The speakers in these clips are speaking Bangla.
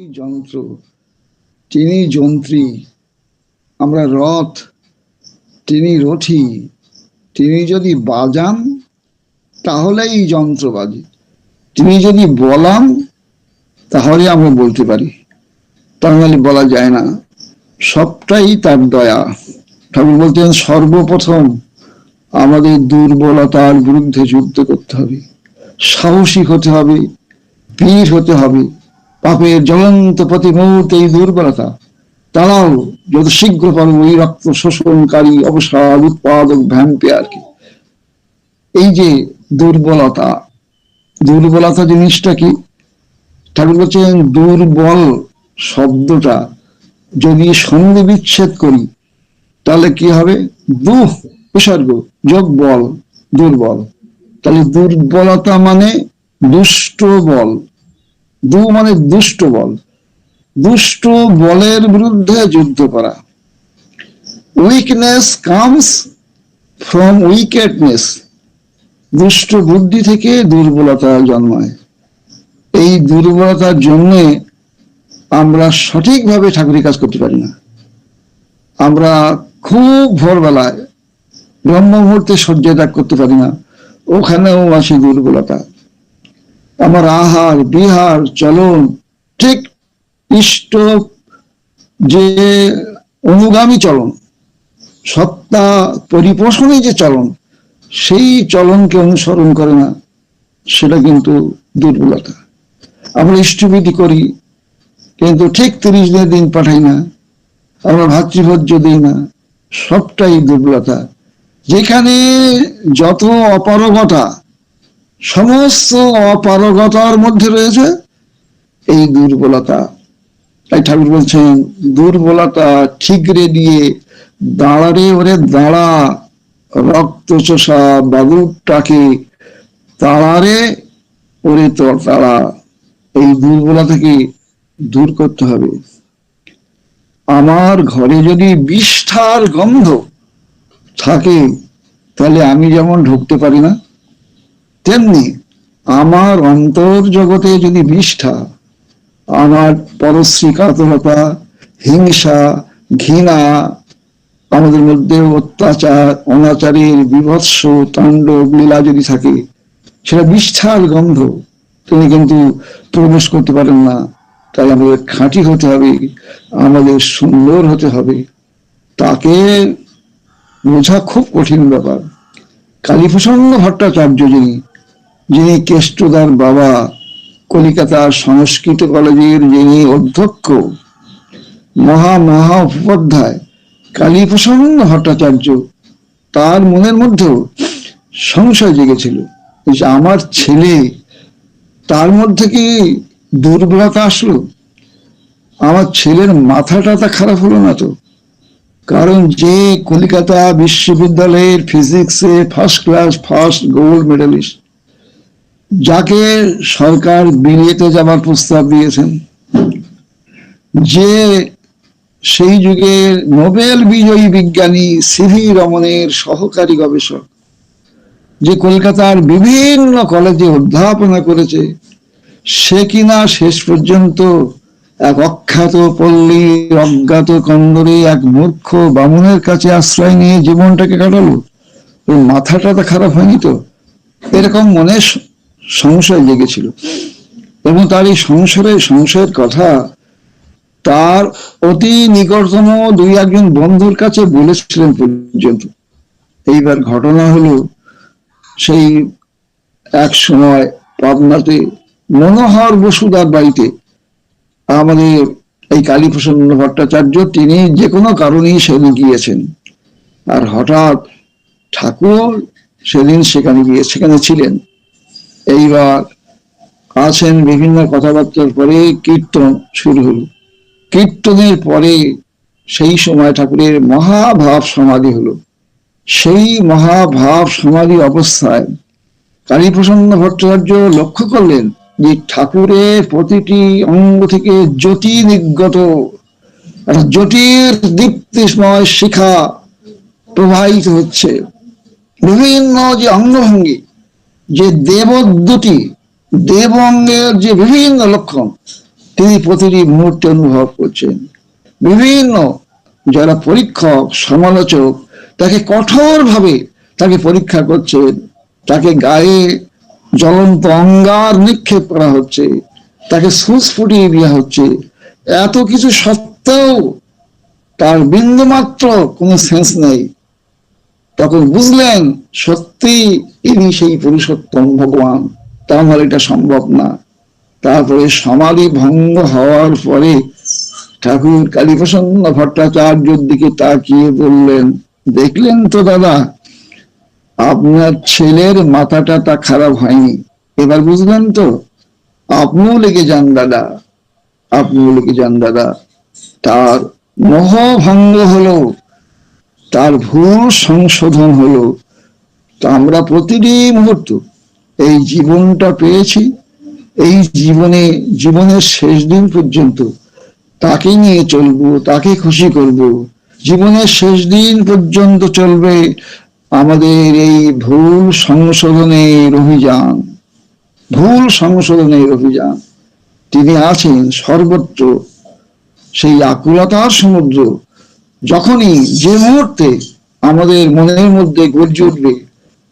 এই যন্ত্র তিনি যন্ত্রী, আমরা রথ তিনি রথি তিনি যদি বাজান তাহলে এই যন্ত্র বাজে। তিনি যদি বলান, তাহলে আমরা বলতে পারি। তাহলে বলা যায় না, সবটাই তার দয়া। ঠাকুর বলতেন, সর্বপ্রথম আমাদের দুর্বলতার বিরুদ্ধে যুদ্ধ করতে হবে। সাহসী হতে হবে পীর হতে হবে। পাপের জ্বলন্ত প্রতিমুহূর্তে এই দুর্বলতা। তারাও যত শীঘ্র পারো ওই রক্ত শোষণকারী অবসাদ উৎপাদক ভ্যাম্পিয়ারকে। এই যে দুর্বলতা দুর্বলতা জিনিসটা কি? ঠাকুর বলছেন, দুর্বল শব্দটা যদি সন্ধি বিচ্ছেদ করি, তাহলে কি হবে? দুহ উপসর্গ যোগ বল, দুর্বল। তাহলে দুর্বলতা মানে দুষ্ট বল। দু মানে দুষ্ট বল। দুষ্ট বলের বিরুদ্ধে যুদ্ধ করা। উইকনেস কামস ফ্রম উইকেটনেস দুষ্ট বুদ্ধি থেকে দুর্বলতা জন্মায়। এই দুর্বলতার জন্য আমরা সঠিকভাবে ঠাকুরের কাজ করতে পারি না। আমরা খুব ভোরবেলায় ব্রহ্ম মুহূর্তে শয্যা ত্যাগ করতে পারি না। ওখানেও আছে দুর্বলতা। আমার আহার, বিহার, চলন, ঠিক ইষ্ট যে অনুগামী চলন, সত্তা পরিপোষণে যে চলন, সেই চলনকে অনুসরণ করে না, সেটা কিন্তু দুর্বলতা। আমরা ইষ্টবিধি করি, কিন্তু ঠিক তিরিশ দিনের দিন পাঠাই না, আমরা ভাতৃভোজ্য দিই না, সবটাই দুর্বলতা। যেখানে যত অপারগতা সমস্ত অপারগতার মধ্যে রয়েছে এই দুর্বলতা। তাই ঠাকুর বলছেন, দুর্বলতা ঠিকরে দিয়ে দাঁড়ারে ওরে দাঁড়া রক্ত চোষা বাবুরটাকে তাড়ারে ওরে তো তাড়া। এই দুর্বলতাকে দূর করতে হবে। আমার ঘরে যদি বিষ্ঠার গন্ধ থাকে, তাহলে আমি যেমন ঢুকতে পারি না তেমনি আমার অন্তর জগতে যদি বিষ্ঠা আমার পরশ্রী কাতরতা হিংসা, ঘৃণা, আমাদের মধ্যে অত্যাচার, অনাচারের বিভৎস তাণ্ডব, লীলা যদি থাকে, সেটা বিষ্ঠার গন্ধ, তিনি কিন্তু প্রবেশ করতে পারেন না। তাই আমাদের খাঁটি হতে হবে, আমাদের সুন্দর হতে হবে। তাকে বোঝা খুব কঠিন ব্যাপার। কালীপ্রসন্ন ভট্টাচার্য যিনি যিনি কেষ্টদার বাবা কলিকাতার সংস্কৃত কলেজের যিনি অধ্যক্ষ, মহা মহা উপাধ্যায় কালীপ্রসন্ন ভট্টাচার্য, তার মনের মধ্যেও সংশয় জেগেছিল। আমার ছেলে, তার মধ্যে কি দুর্বলতা আসলো? আমার ছেলের মাথাটা তা খারাপ হলো না তো? কারণ যে কলকাতা বিশ্ববিদ্যালয়ের ফিজিক্সে first class first gold medalist যাকে সরকার বিলিয়েতে যাবার প্রস্তাব দিয়েছেন, যে সেই যুগে নোবেল বিজয়ী বিজ্ঞানী সিভি রমনের সহকারী গবেষক, যে কলকাতার বিভিন্ন কলেজে অধ্যাপনা করেছে, সে কিনা শেষ পর্যন্ত এক অখ্যাত পল্লীর অজ্ঞাত কন্দরে এক মূর্খ বামুনের কাছে আশ্রয় নিয়ে জীবনটাকে কাটালো। ওর মাথাটা তো খারাপ হয়নি তো? এরকম মনে সংশয় জেগেছিল এবং তার এই সংসারের সংশয়ের কথা তার অতি নিকটতম দুই একজন বন্ধুর কাছে বলেছিলেন পর্যন্ত। এইবার ঘটনা হলো সেই এক সময় পাবনাতে মনোহর বসুদার বাড়িতে আমাদের এই কালীপ্রসন্ন ভট্টাচার্য, তিনি যে কোনো কারণেই সেদিন গিয়েছেন। আর হঠাৎ ঠাকুর সেদিন সেখানে গিয়ে, সেখানে ছিলেন। এইবার আছেন বিভিন্ন কথাবার্তার পরে কীর্তন শুরু হলো। কীর্তনের পরে সেই সময় ঠাকুরের মহাভাব সমাধি হলো। সেই মহাভাব সমাধি অবস্থায় কালীপ্রসন্ন ভট্টাচার্য লক্ষ্য করলেন যে ঠাকুরের প্রতিটি অঙ্গ থেকে জ্যোতি নির্গত জ্যোতির দীপ্তিময় শিখা প্রবাহিত হচ্ছে। বিভিন্ন যে অঙ্গভঙ্গি যে দেবদ্যুতি দেব অঙ্গের যে বিভিন্ন লক্ষণ, তিনি প্রতিটি মুহূর্তে অনুভব করছেন। বিভিন্ন যারা পরীক্ষক, সমালোচক, তাকে কঠোরভাবে তাকে পরীক্ষা করছেন, তাকে গায়ে জ্বলন্ত অঙ্গার নিক্ষেপ করা হচ্ছে, তাকে সুচ ফুটিয়ে দেওয়া হচ্ছে। এত কিছু সত্ত্বেও তার বিন্দুমাত্র কোনো সেন্স নেই। তখন বুঝলেন, সত্যি ইনি সেই পুরুষোত্তম ভগবান। তা আমার এটা সম্ভব না। তারপরে সমাধি ভঙ্গ হওয়ার পরে ঠাকুর কালীপ্রসন্ন ভট্টাচার্যর দিকে তাকিয়ে বললেন, দেখলেন তো দাদা, আপনার ছেলের মাথাটা তা খারাপ হয়নি। এবার বুঝলেন তো, আপনিও লেগে যান দাদা, আপনিও লেগে যান দাদা। তার মোহ ভঙ্গ হলো। তার ভুল সংশোধন হলো। তো আমরা প্রতিটি মুহূর্ত এই জীবনটা পেয়েছি। এই জীবনে, জীবনের শেষ দিন পর্যন্ত তাকে নিয়ে চলবো, তাকে খুশি করব। জীবনের শেষ দিন পর্যন্ত চলবে আমাদের এই ভুল সংশোধনের অভিযান। ভুল সংশোধনের অভিযান। তিনি আছেন সর্বত্র। সেই আকুলতার সমুদ্র যখনই যে মুহূর্তে আমাদের মনের মধ্যে গর্জে উঠবে,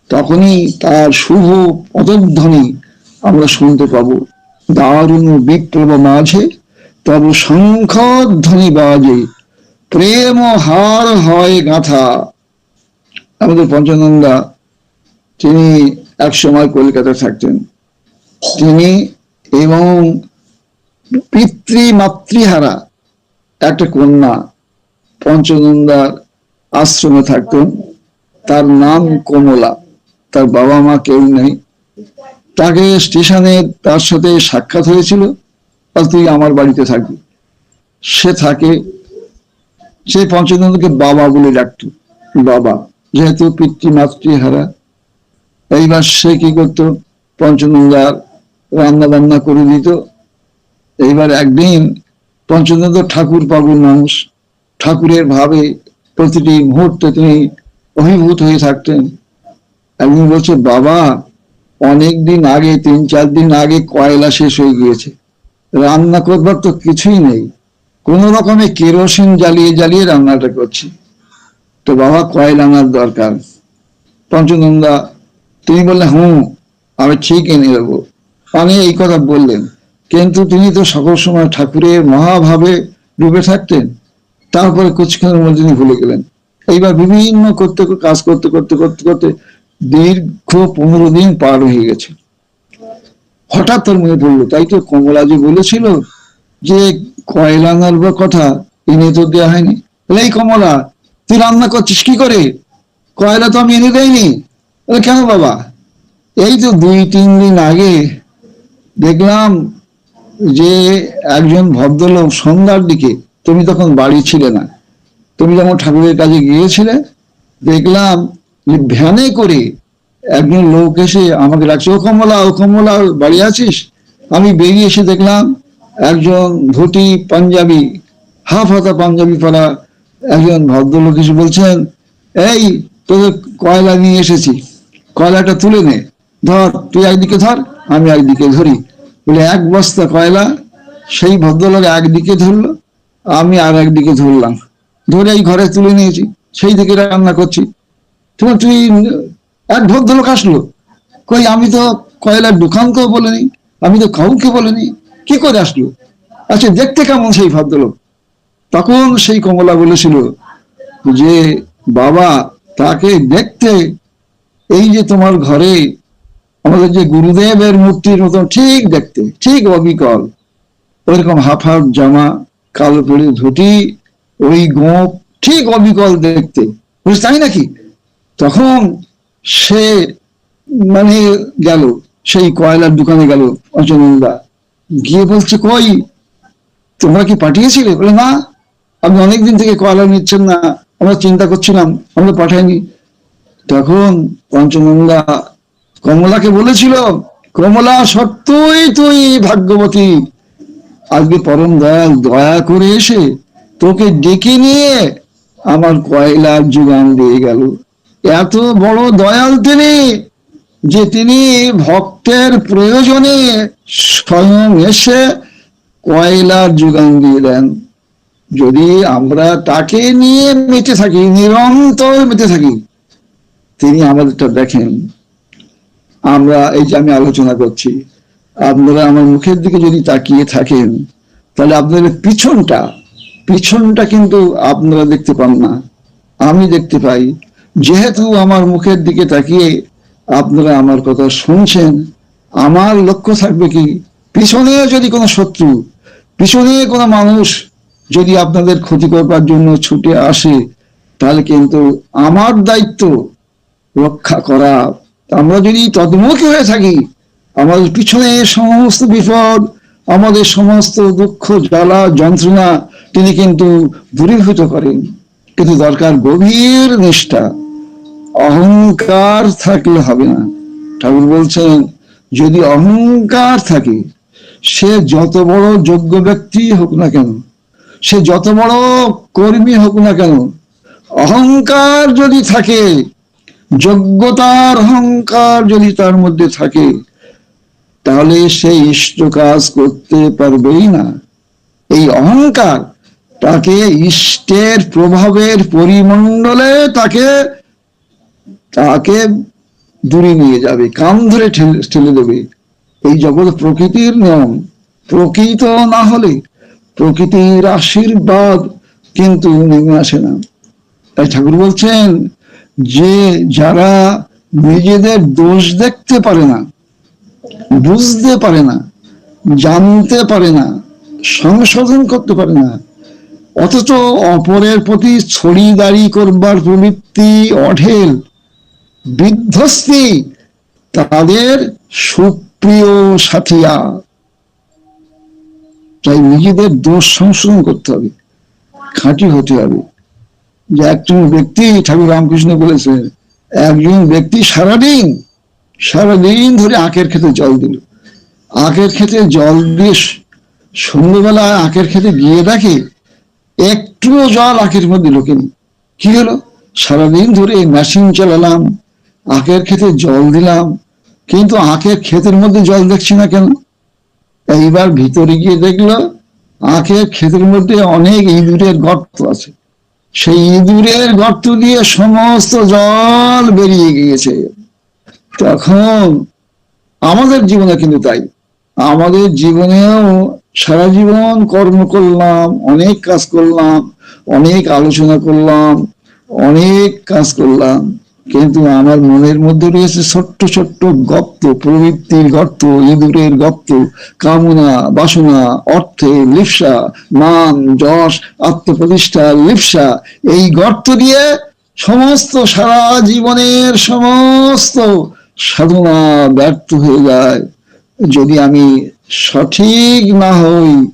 তখনই তার শুভ পদধ্বনি আমরা শুনতে পাবো। দারুণ বিপ্লব মাঝে তব শঙ্খধ্বনি বাজে, প্রেম হার হয় গাথা। আমাদের পঞ্চানন্দা, তিনি এক সময় কলকাতায় থাকতেন। তিনি এবং পিতৃ মাতৃহারা একটা কন্যা পঞ্চনন্দার আশ্রমে থাকতেন। তার নাম কমলা। তার বাবা মা কেউ নেই। তাকে স্টেশনে তার সাথে সাক্ষাৎ হয়েছিল তুই আমার বাড়িতে থাকবি। সে থাকে। সে পঞ্চনন্দকে বাবা বলে ডাকত। বাবা, যেহেতু পিতৃ মাতৃহারা এইবার সে কি করতো? পঞ্চনন্দার রান্না বান্না করে দিত। এইবার একদিন পঞ্চনন্দ ঠাকুর পাগল মানুষ। ঠাকুরের ভাবে প্রতিটি মুহূর্তে তিনি অভিভূত হয়ে থাকতেন। একদিন বলছে, বাবা অনেক দিন আগে, তিন চার দিন আগে কয়লা শেষ হয়ে গিয়েছে। রান্না করবার তো কিছুই নেই। কোন রকমে কেরোসিন জ্বালিয়ে জ্বালিয়ে রান্নাটা করছি। তো বাবা, কয়লা আনার দরকার? পঞ্চনন্দা তিনি বললেন হুম আমি ঠিক এনে দেবো। আমি এই কথা বললেন। কিন্তু তিনি তো সকল সময় ঠাকুরের মহাভাবে ডুবে থাকতেন। তারপরে কিছুক্ষণের মধ্যে ভুলে গেলেন। এইবার বিভিন্ন করতে কাজ করতে করতে করতে করতে দীর্ঘ পনেরো দিন পার হয়ে গেছে। হঠাৎ তার মনে পড়ল, তাই তো কমলা যে বলেছিল যে কয়লা আনার কথা, এনে তো দেওয়া হয়নি। এই কমলা, তুই রান্না করছিস কি করে? কয়লা তো আমি এনে দেয়নি কেন বাবা? এই তো দুই, তিন দিন আগে দেখলাম যে একজন ভদ্রলোক সন্ধ্যার দিকে তুমি তখন বাড়ি ছিলে না। তুমি যখন ঠাকুরের কাছে গিয়েছিলে, দেখলাম যে ভ্যানে করে একজন লোক এসে আমাকে ডাকছে, ও কমলা ও কমলা, বাড়ি আছিস? আমি বেরিয়ে এসে দেখলাম একজন ধুতি পাঞ্জাবি, হাফ হাতা পাঞ্জাবি পরা একজন ভদ্রলোক এসে বলছেন, এই তোদের কয়লা নিয়ে এসেছি, কয়লাটা তুলে নে। ধর, তুই একদিকে ধর, আমি একদিকে ধরি। বলে, এক বস্তা কয়লা? সেই ভদ্রলোক একদিকে ধরলো আমি আর একদিকে ধরলাম। ধরে এই ঘরে তুলে নিয়েছি, সেই দিকে রান্না করছি। তোমার তুই এক ভদ্রলোক আসলো কই, আমি তো কয়লার দোকানকেও বলিনি, আমি তো কাউকে বলিনি। কি করে আসলো? আচ্ছা দেখতে কেমন সেই ভদ্রলোক? তখন সেই কমলা বলেছিল, যে বাবা, তাকে দেখতে এই যে তোমার ঘরে আমাদের যে গুরুদেবের মূর্তির মতন ঠিক দেখতে, ঠিক অবিকল। ওইরকম হাফ হাফ জামা কালো পরে ধুটি ওই গোপ ঠিক অবিকল দেখতে। বুঝতে তাই নাকি? তখন সে মানে গেল, সেই কয়লার দোকানে গেল অচনন্দা। গিয়ে বলছে, কই, তোমরা কি পাঠিয়েছিলে? বলে, না আপনি অনেকদিন থেকে কয়লা নিচ্ছেন না, আমরা চিন্তা করছিলাম, আমরা পাঠাইনি। তখন পঞ্চনন্দা কমলাকে বলেছিল, কমলা সত্যই তুই ভাগ্যবতী আজকে পরম দয়াল দয়া করে এসে তোকে ডেকে নিয়ে আমার কয়লার যোগান দিয়ে গেল। এত বড় দয়াল তিনি যে তিনি ভক্তের প্রয়োজনে স্বয়ং এসে কয়লার যোগান দিয়ে দেন। যদি আমরা তাকে নিয়ে মেতে থাকি, নিরন্তর মেতে থাকি, তিনি আমাদেরটা দেখেন। আমরা এই যে আমি আলোচনা করছি আপনারা আমার মুখের দিকে যদি তাকিয়ে থাকেন, তাহলে আপনাদের পিছনটা পিছনটা কিন্তু আপনারা দেখতে পান না। আমি দেখতে পাই, যেহেতু আমার মুখের দিকে তাকিয়ে আপনারা আমার কথা শুনছেন, আমার লক্ষ্য থাকবে কি, পিছনে যদি কোনো শত্রু, পিছনে কোনো মানুষ যদি আপনাদের ক্ষতি করবার জন্য ছুটে আসে, তাহলে কিন্তু আমার দায়িত্ব রক্ষা করা। আমরা যদি তদমুখী হয়ে থাকি আমাদের পিছনে সমস্ত বিপদ, আমাদের সমস্ত দুঃখ, জ্বালা, যন্ত্রণা তিনি কিন্তু দূরীভূত করেন। কিন্তু দরকার গভীর নিষ্ঠা। অহংকার থাকলে হবে না। ঠাকুর বলছেন, যদি অহংকার থাকে, সে যত বড় যোগ্য ব্যক্তি হোক না কেন, সে যত বড় কর্মী হোক না কেন, অহংকার যদি থাকে, যোগ্যতার অহংকার যদি তার মধ্যে থাকে তাহলে সে ইষ্ট কাজ করতে পারবেই না। এই অহংকার তাকে ইষ্টের প্রভাবের পরিমণ্ডলে তাকে তাকে দূরে নিয়ে যাবে, কান ধরে ঠেলে দেবে। এই জগৎ প্রকৃতির নিয়ম। প্রকৃত না হলে প্রকৃতির আশীর্বাদ কিন্তু নেমে আসে না। তাই ঠাকুর বলছেন, যে যারা নিজেদের দোষ দেখতে পারে না বুঝতে পারে না, জানতে পারে না, সংশোধন করতে পারে না। অথচ অপরের প্রতি ছড়িদারি করবার প্রবৃত্তি অঢেল। বিধ্বস্তি তাদের সুপ্রিয় সাথিয়া। তাই নিজেদের দোষ সংশোধন করতে হবে। খাঁটি হতে হবে। যে একজন ব্যক্তি ঠাকুর রামকৃষ্ণ বলেছেন, একজন ব্যক্তি সারাদিন সারাদিন ধরে আখের খেতে জল দিল। আখের খেতে জল দিয়ে সন্ধ্যেবেলা আখের খেতে গিয়ে দেখে একটুও জল আখের মধ্যে ঢোকেনি। কি হলো? সারাদিন ধরে মেশিন চালালাম, আখের খেতে জল দিলাম, কিন্তু আখের ক্ষেতের মধ্যে জল দেখছি না কেন? এইবার ভিতরে গিয়ে দেখল, আখের ক্ষেতের মধ্যে অনেক ইঁদুরের গর্ত আছে। সেই ইঁদুরের গর্ত দিয়ে সমস্ত জল বেরিয়ে গিয়েছে। তখন আমাদের জীবনে কিন্তু তাই। আমাদের জীবনেও সারা জীবন কর্ম করলাম, অনেক কাজ করলাম, অনেক আলোচনা করলাম, অনেক কাজ করলাম। কিন্তু আমার মনের মধ্যে রয়েছে ছোট্ট ছোট্ট গর্ত, প্রবৃত্তির গর্ত, ইঁদুরের গর্ত, কামনা, বাসনা, অর্থে লিপসা, মান, যশ, আত্মপ্রতিষ্ঠা, লিপসা। এই গর্ত দিয়ে সমস্ত সারা জীবনের সমস্ত সাধনা ব্যর্থ হয়ে যায়। যদি আমি সঠিক না হই,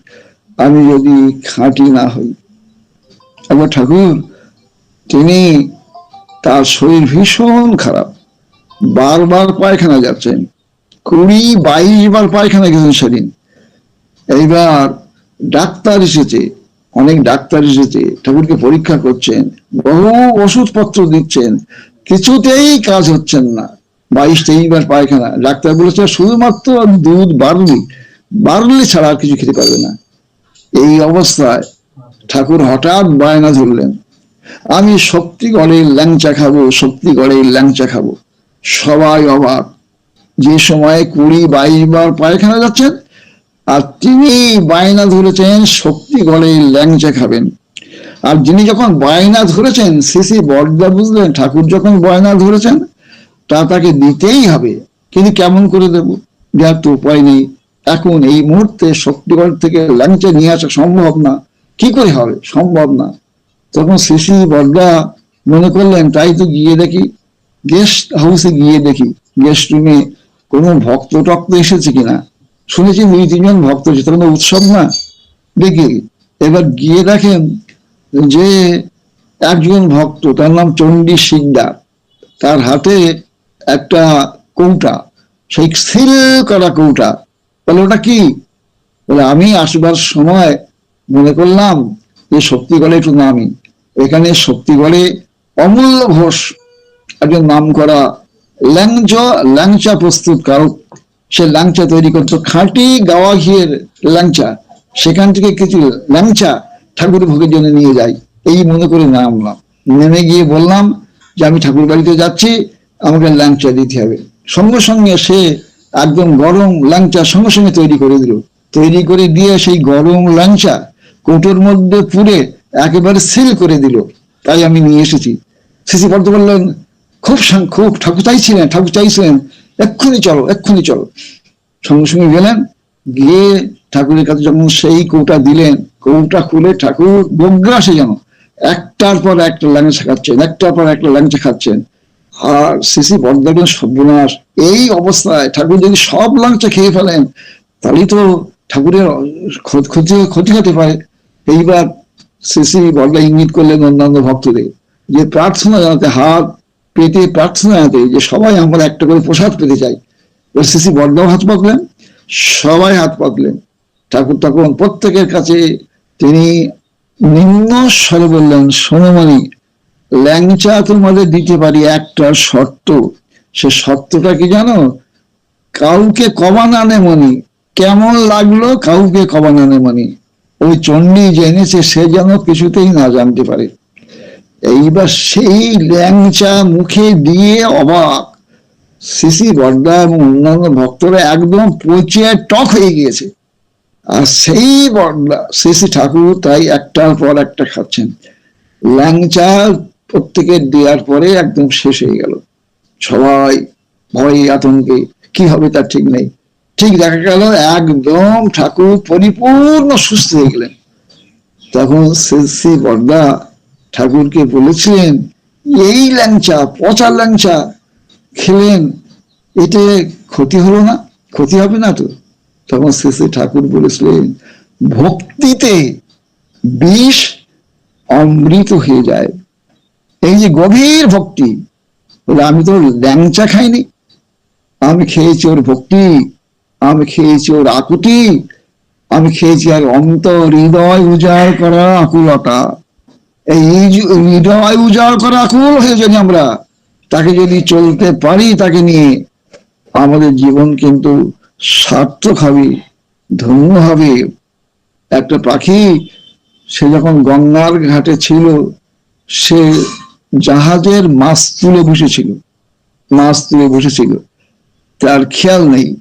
আমি যদি খাঁটি না হই। একবার ঠাকুর, তিনি তার শরীর ভীষণ খারাপ। বারবার পায়খানা যাচ্ছেন। কুড়ি বাইশ বার পায়খানা গেছেন সেদিন। এইবার ডাক্তার এসেছে, অনেক ডাক্তার এসেছে, ঠাকুরকে পরীক্ষা করছেন, বহু ওষুধপত্র দিচ্ছেন, কিছুতেই কাজ হচ্ছেন না। বাইশ তেইশ বার পায়খানা। ডাক্তার বলেছে শুধুমাত্র দুধ বার্লি বার্লি ছাড়া আর কিছু খেতে পারবে না। এই অবস্থায় ঠাকুর হঠাৎ বায়না ধরলেন। আমি শক্তিগড়ে ল্যাংচা খাব শক্তিগড়ে ল্যাংচা খাব। সবাই অবাক। যে সময়ে কুড়ি বাইশ বার পায়খানা যাচ্ছেন, আর তিনি বায়না ধরেছেন শক্তিগড়ে ল্যাংচা খাবেন। আর যিনি যখন বায়না ধরেছেন সিসি বর্দা বুঝলেন, ঠাকুর যখন বায়না ধরেছেন তা তাকে দিতেই হবে। কিন্তু কেমন করে দেব? যার তো উপায় নেই। এখন এই মুহূর্তে শক্তিগড় থেকে ল্যাংচা নিয়ে আসা সম্ভব না। কি করে হবে? সম্ভব না। তখন শিশি বর্দা মনে করলেন, তাই তো গিয়ে দেখি। গেস্ট হাউসে গিয়ে দেখি। গেস্ট রুমে কোনো ভক্ত টক্ত এসেছে কিনা শুনেছি দুই, তিনজন ভক্ত এসেছে। তখন উৎসব না? দেখি। এবার গিয়ে দেখেন যে একজন ভক্ত, তার নাম চণ্ডী শিকদার তার হাতে একটা কৌটা, সেই সিল করা কৌটা। বলে, ওটা কি? বলে, আমি আসবার সময় মনে করলাম যে শক্তিগড়ে একটু নামি এখানে শক্তিগড়ে অমূল্য ঘোষ, একজন নাম করা ল্যাংচ, ল্যাংচা প্রস্তুত কারক। সে ল্যাংচা তৈরি করতো খাঁটি গাওয়া ঘিয়ের ল্যাংচা। সেখান থেকে কিছু ল্যাংচা ঠাকুর ভোগের জন্য নিয়ে যাই এই মনে করে নামলাম। নেমে গিয়ে বললাম যে, আমি ঠাকুর বাড়িতে যাচ্ছি। আমাকে ল্যাংচা দিতে হবে। সঙ্গে সঙ্গে সে একদম গরম ল্যাংচা সঙ্গে সঙ্গে তৈরি করে দিল। তৈরি করে দিয়ে সেই গরম ল্যাংচা কৌটোর মধ্যে পুরে একেবারে সিল করে দিল। তাই আমি নিয়ে এসেছি। সিসি পর্দ বললেন খুব খুব ঠাকুর চাইছিলেন ঠাকুর চাইছিলেন, এক্ষুনি চলো এক্ষুনি চলো। সঙ্গে সঙ্গে গেলেন। গিয়ে ঠাকুরের কাছে যখন সেই কৌটা দিলেন, কৌটা খুলে ঠাকুর বগ্রাসে যেন একটার পর একটা ল্যাংচা খাচ্ছেন, একটার পর একটা ল্যাংচা খাচ্ছেন। আর সিসি বর্দাবেন সর্বনাশ। এই অবস্থায় ঠাকুর যদি সব লাংচা খেয়ে ফেলেন, তাহলেই তো ঠাকুরের ক্ষতি ক্ষতি- হতে পারে। এইবার সিসি বর্দা ইঙ্গিত করলেন অন্যান্য ভক্তদের যে প্রার্থনা জানাতে, হাত পেতে প্রার্থনা জানাতে, যে সবাই আমরা একটা করে প্রসাদ পেতে চাই। এবার সিসি বর্দাও হাত পাতলেন, সবাই হাত পাতলেন। ঠাকুর তখন প্রত্যেকের কাছে তিনি নিম্ন স্বরে বললেন সোনমণি ল্যাংচা তোমাদের দিতে পারি একটা শর্ত। সে শর্তটা কি জানো? কাউকে কবা না মনি। কেমন লাগল কাউকে কবা না মনি? ওই চণ্ডী জেনেছে, সে যেন কিছুতেই না জানতে পারে। এইবার সেই ল্যাংচা মুখে দিয়ে অবাক। সিসি বর্দা এবং অন্যান্য ভক্তরা একদম পচে টক হয়ে গিয়েছে। আর সেই বর্দা সিসি ঠাকুর তাই একটার পর একটা খাচ্ছেন। ল্যাংচা প্রত্যেকের দেওয়ার পরে একদম শেষ হয়ে গেল। সবাই ভয়ে আতঙ্কে, কি হবে তার ঠিক নেই। ঠিক দেখা গেল, একদম ঠাকুর পরিপূর্ণ সুস্থ হয়ে গেলেন। তখন শ্রী বর্দা ঠাকুরকে বলেছিলেন, এই ল্যাংচা, পচা ল্যাংচা খেলেন, এতে ক্ষতি হলো না, ক্ষতি হবে না তো? তখন শ্রী ঠাকুর বলেছিলেন, ভক্তিতে বিষ অমৃত হয়ে যায় এই যে গভীর ভক্তি, বলে আমি তো ল্যাংচা খাইনি, আমি খেয়েছি ওর ভক্তি, আমি খেয়েছি ওর আকুতি, আমি খেয়েছি আর অন্তর হৃদয় উজাড় করা আকুলতা। এই হৃদয় উজাড় করা আকুল হয়ে যদি আমরা তাকে যদি চলতে পারি, তাকে নিয়ে আমাদের জীবন কিন্তু সার্থক হবে, ধন্য হবে। একটা পাখি, সে যখন গঙ্গার ঘাটে ছিল, সে জাহাজের মাছ তুলে বসেছিল মাছ তুলে বসেছিল তার খেয়াল নেই।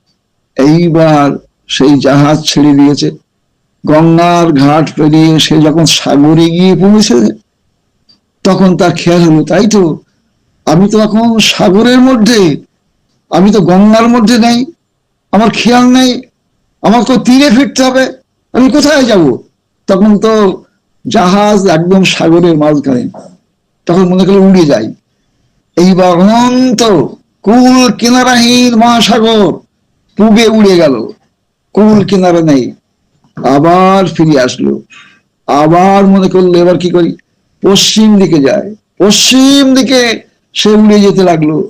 এইবার সেই জাহাজ ছেড়ে দিয়েছে। গঙ্গার ঘাট পেরিয়ে সে যখন সাগরে গিয়ে পৌঁছেছে তখন তার খেয়াল হলো, তাই তো, আমি তো এখন সাগরের মধ্যে, আমি তো গঙ্গার মধ্যে নেই, আমার খেয়াল নেই, আমার তো তীরে ফিরতে হবে, আমি কোথায় যাব? তখন তো জাহাজ একদম সাগরের মাঝখানে তখন মনে করল উড়ে যাই এইবার অনন্ত কুল কিনারাহীন মহাসাগর পূবে উড়ে গেল। কুল কিনারা নেই। আবার ফিরে আসলো। আবার মনে করল এবার কি করি? পশ্চিম দিকে যায়। পশ্চিম দিকে সে উড়ে যেতে লাগল।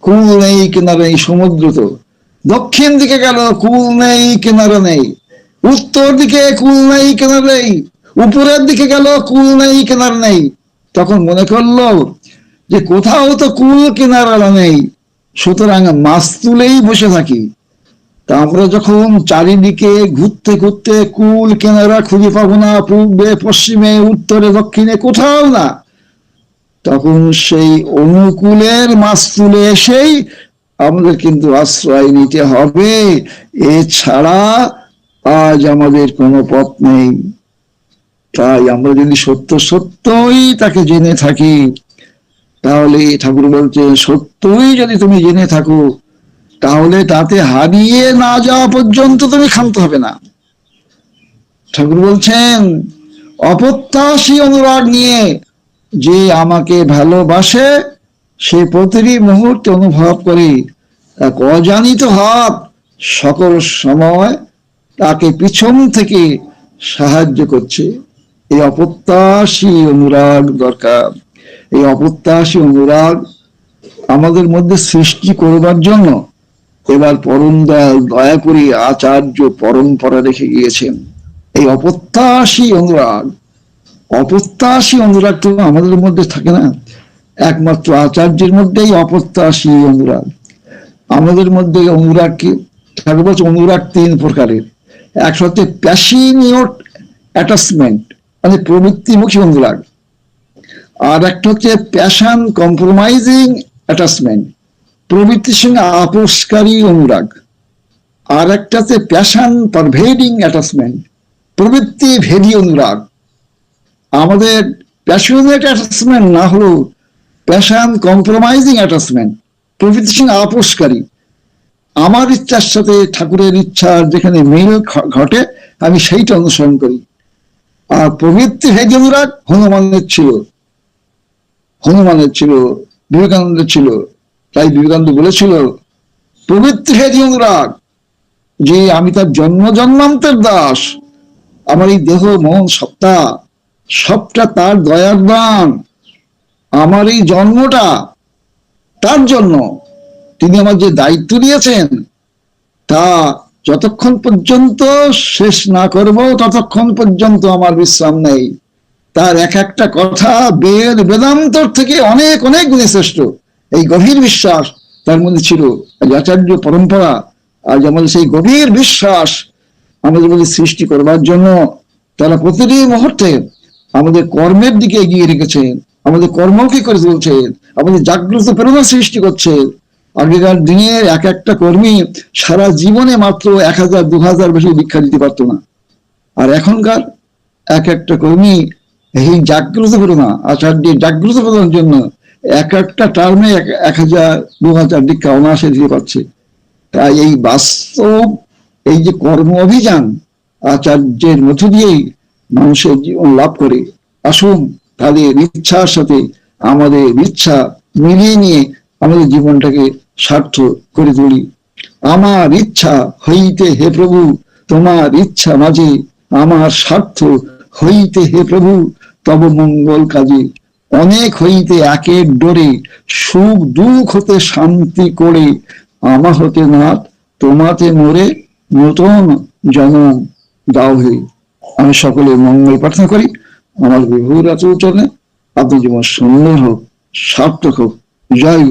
কুল নেই, কিনারা নেই, সমুদ্র তো। দক্ষিণ দিকে গেল, কুল নেই, কিনারা নেই। উত্তর দিকে কুল নেই, কিনারা নেই। উপরের দিকে গেল, কুল নেই, কিনারা নেই। তখন মনে করল যে কোথাও তো কুল কিনারা নেই, সুতরাং মাছ তুলেই বসে থাকি। তা আমরা যখন চারিদিকে ঘুরতে ঘুরতে কুল কেনারা খুঁজে পাবো না, পূর্বে, পশ্চিমে, উত্তরে, দক্ষিণে, কোথাও না, তখন সেই অনুকূলের মাছ তুলে এসেই আমাদের কিন্তু আশ্রয় নিতে হবে। এছাড়া আজ আমাদের কোনো পথ নেই। তাই আমরা যদি সত্য সত্যই তাকে জেনে থাকি, তাহলে ঠাকুর বলছে, সত্যই যদি তুমি জেনে থাকো, তাহলে তাতে হারিয়ে না যাওয়া পর্যন্ত তুমি ক্ষান্ত হবে না। ঠাকুর বলছেন, অপ্রত্যাশী অনুরাগ নিয়ে যে আমাকে ভালোবাসে, সে প্রতিটি মুহূর্তে অনুভব করে। এক অজানিত হাত সকল সময় তাকে পিছন থেকে সাহায্য করছে। এই অপ্রত্যাশী অনুরাগ দরকার। এই অপ্রত্যাশী অনুরাগ আমাদের মধ্যে সৃষ্টি করবার জন্য এবার পরম দয়াল দয়া করে আচার্য পরম্পরা রেখে গিয়েছেন। এই অপ্রত্যাশী অনুরাগ অপ্রত্যাশী অনুরাগ তো আমাদের মধ্যে থাকে না। একমাত্র আচার্যের মধ্যেই অপ্রত্যাশী অনুরাগ। আমাদের মধ্যে অনুরাগ কি? ঠাকুর বলছে অনুরাগ তিন প্রকারের। একটা হচ্ছে প্যাশিনিয়ট অ্যাটাচমেন্ট মানে প্রবৃত্তিমুখী অনুরাগ আর একটা হচ্ছে প্যাশন কম্প্রোমাইজিং অ্যাটাচমেন্ট প্রবৃত্তির সঙ্গে আপোষকারী অনুরাগ। আর একটা হচ্ছে প্যাশন পারভেডিং অ্যাটাচমেন্ট প্রবৃত্তি ভেদী অনুরাগ। আমাদের প্যাশনেট অ্যাটাচমেন্ট না হলেও প্যাশন কম্প্রোমাইজিং অ্যাটাচমেন্ট প্রবৃত্তির সঙ্গে আপোষকারী। আমার ইচ্ছার সাথে ঠাকুরের ইচ্ছার যেখানে মিল ঘটে, আমি সেইটা অনুসরণ করি। প্রবৃত্তি ভেদী অনুরাগ হনুমানের ছিল। হনুমানের ছিল, বিবেকানন্দের ছিল। তাই বিবেকানন্দ বলেছিল প্রবৃত্তি অনুরাগ যে আমি তার জন্ম জন্মান্তের দাস, আমার এই দেহ মন সত্তা, সবটা তার দয়ার দান, আমার এই জন্মটা তার জন্য। তিনি আমার যে দায়িত্ব দিয়েছেন, তা যতক্ষণ পর্যন্ত শেষ না করব, ততক্ষণ পর্যন্ত আমার বিশ্রাম নেই। তার এক একটা কথা বেদ বেদান্তর থেকে অনেক অনেক গুণে শ্রেষ্ঠ। এই গভীর বিশ্বাস তার মধ্যে ছিল। আচার্য পরম্পরা আর যেমন সেই গভীর বিশ্বাস আমাদের মধ্যে সৃষ্টি করবার জন্য তারা প্রতিটি মুহূর্তে আমাদের কর্মের দিকে এগিয়ে রেখেছেন আমাদের কর্মকে করে তুলছেন আমাদের জাগ্রত প্রেরণা সৃষ্টি করছে। আগেকার দিনের এক একটা কর্মী সারা জীবনে মাত্র এক হাজার, দু হাজার বেশি দীক্ষা দিতে পারতো না। আর এখনকার এক একটা কর্মী এই জাগ্রত প্রেরণা আচার্যের জাগ্রত প্রেরণার জন্য এক একটা টার্মে এক হাজার, দু হাজার দীক্ষা অনায়াসে দিতে পারছে। তাই এই বাস্তব, এই যে কর্ম অভিযান আচার্যের মধ্য দিয়েই মানুষের জীবন লাভ করে। আসুন তাদের ইচ্ছার সাথে আমাদের ইচ্ছা মিলিয়ে নিয়ে আমাদের জীবনটাকে সার্থ করে তুলি। আমার ইচ্ছা হইতে হে প্রভু, তোমার ইচ্ছা মাঝে আমার স্বার্থ হইতে হে প্রভু, তব মঙ্গল কাজে। অনেক হইতে একের ডোরে, সুখ দুঃখ হতে শান্তি করে। আমা হতে নাথ, তোমাতে মোরে নতুন জনম দাও হে। আমি সকলে মঙ্গল প্রার্থনা করি। আমার বিভুর আচরণে আপনার জীবন সুন্দর হোক, সার্থক হোক। জয়।